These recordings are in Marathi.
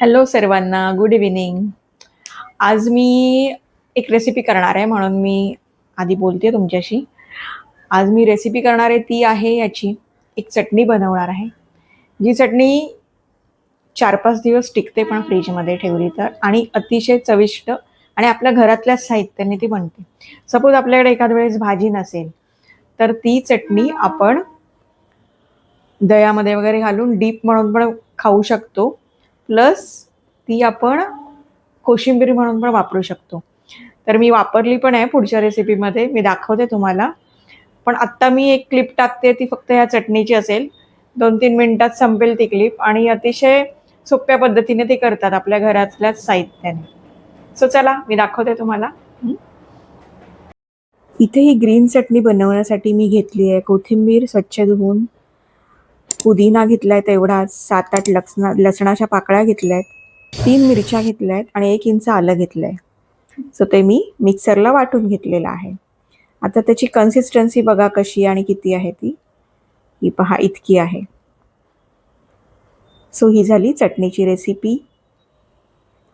हॅलो सर्वांना गुड इव्हिनिंग आज मी एक रेसिपी करणार आहे म्हणून मी आधी बोलते तुमच्याशी. आज मी रेसिपी करणार आहे ती आहे याची. एक चटणी बनवणार आहे. जी चटणी चार पाच दिवस टिकते पण फ्रीजमध्ये ठेवली तर आणि अतिशय चविष्ट आणि आपल्या घरातल्याच साहित्याने ती बनते. सपोज आपल्याकडे एखाद वेळेस भाजी नसेल तर ती चटणी आपण दह्यामध्ये वगैरे घालून डीप म्हणून पण खाऊ शकतो. प्लस ती आपण कोशिंबीर म्हणून पण वापरू शकतो. तर मी वापरली पण आहे पुढच्या रेसिपीमध्ये मी दाखवते तुम्हाला. पण आत्ता मी एक क्लिप टाकते ती फक्त ह्या चटणीची असेल. दोन तीन मिनिटात संपेल ती क्लिप आणि अतिशय सोप्या पद्धतीने ते करतात आपल्या घरातल्याच साहित्याने. सो चला मी दाखवते तुम्हाला. इथे ही ग्रीन चटणी बनवण्यासाठी मी घेतली आहे कोथिंबीर स्वच्छ धुवून. पुदिना घेतलाय तेवढा सात आठ लसणा लसणाच्या पाकळ्या घेतल्या आहेत तीन मिरच्या घेतल्या आहेत आणि एक इंच आलं घेतलं आहे सो ते मी मिक्सरला वाटून घेतलेलं आहे. आता त्याची कन्सिस्टन्सी बघा कशी आणि किती आहे ती. ही पहा इतकी आहे. सो ही झाली चटणीची रेसिपी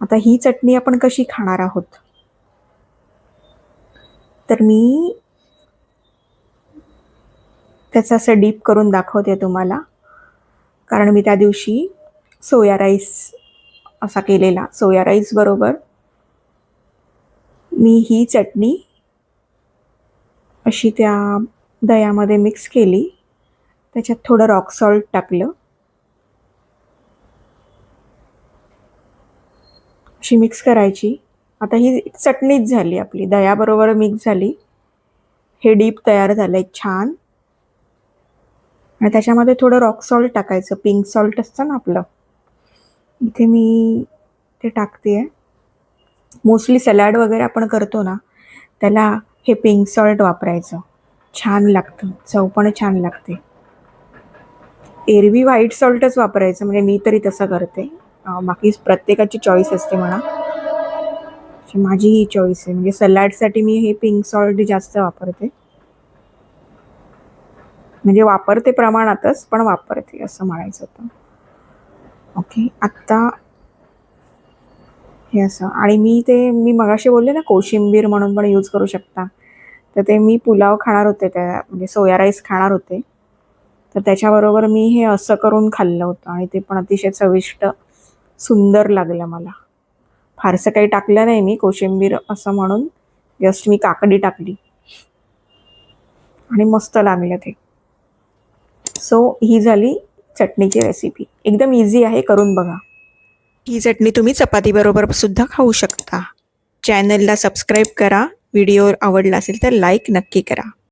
आता ही चटणी आपण कशी खाणार आहोत? तर मी त्याचं असं डीप करून दाखवते तुम्हाला. कारण मी त्या दिवशी सोया राईस असा केलेला सोया राईस बरोबर. मी ही चटणी अशी त्या दह्यामध्ये मिक्स केली. त्याच्यात थोडं रॉक सॉल्ट टाकलं. अशी मिक्स करायची. आता ही चटणीच झाली आपली दह्याबरोबर मिक्स झाली. हे डीप तयार झालं आहे छान. आणि त्याच्यामध्ये थोडं रॉक सॉल्ट टाकायचं. पिंक सॉल्ट असतं ना आपलं. इथे मी ते टाकते आहे मोस्टली सॅलॅड वगैरे आपण करतो ना त्याला हे पिंक सॉल्ट वापरायचं. छान लागतं. चव पण छान लागते. एरवी व्हाईट सॉल्टच वापरायचं. म्हणजे मी तरी तसं करते. बाकी प्रत्येकाची चॉईस असते म्हणा. माझी ही चॉईस आहे. म्हणजे सलाडसाठी मी हे पिंक सॉल्ट जास्त वापरते. म्हणजे वापरते प्रमाणातच पण वापरते असं म्हणायचं होतं. ओके आत्ता हे असं. आणि मी ते मी मगाशी बोलले ना कोशिंबीर म्हणून पण यूज करू शकता. तर ते मी पुलाव खाणार होते त्या म्हणजे सोया राईस खाणार होते. तर त्याच्याबरोबर मी हे असं करून खाल्लं होतं आणि ते पण अतिशय चविष्ट सुंदर लागलं मला. फारसं काही टाकलं नाही मी कोशिंबीर असं म्हणून. जस्ट मी काकडी टाकली. आणि मस्त लागलं ते. सो ही झाली चटणीची रेसिपी एकदम इझी आहे करून बघा. ही चटणी तुम्ही चपातीबरोबर सुद्धा खाऊ शकता. चॅनलला सबस्क्राईब करा. व्हिडिओ आवडला असेल तर लाईक नक्की करा.